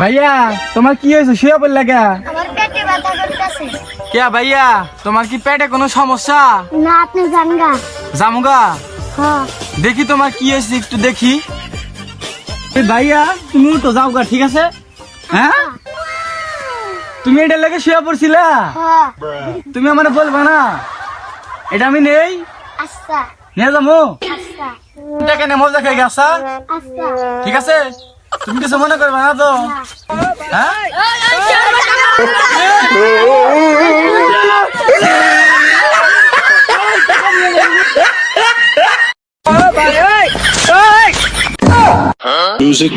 ভাইয়া তোমার কি হয়েছে? শুয়ে পড়লে কে? আমার পেটে ব্যথা করতেছে। কে ভাইয়া? তোমার কি পেটে কোনো সমস্যা? না আপনি জান গা জামুগা? হ্যাঁ। দেখি তোমার কি হয়েছে একটু দেখি। এ ভাইয়া তুমি তো যাও গা ঠিক আছে? হ্যাঁ? তুমি এটা লেগে শুয়ে পড়ছিলা? হ্যাঁ। তুমি আমার বলবা না? এটা আমি নেই। আচ্ছা। নিয়ে যাব? আচ্ছা। এটা কেন মজা খেয়ে গেছা আচ্ছা? ঠিক আছে? তুমি কিছু মনে করবে না তো? হ্যাঁ? Music.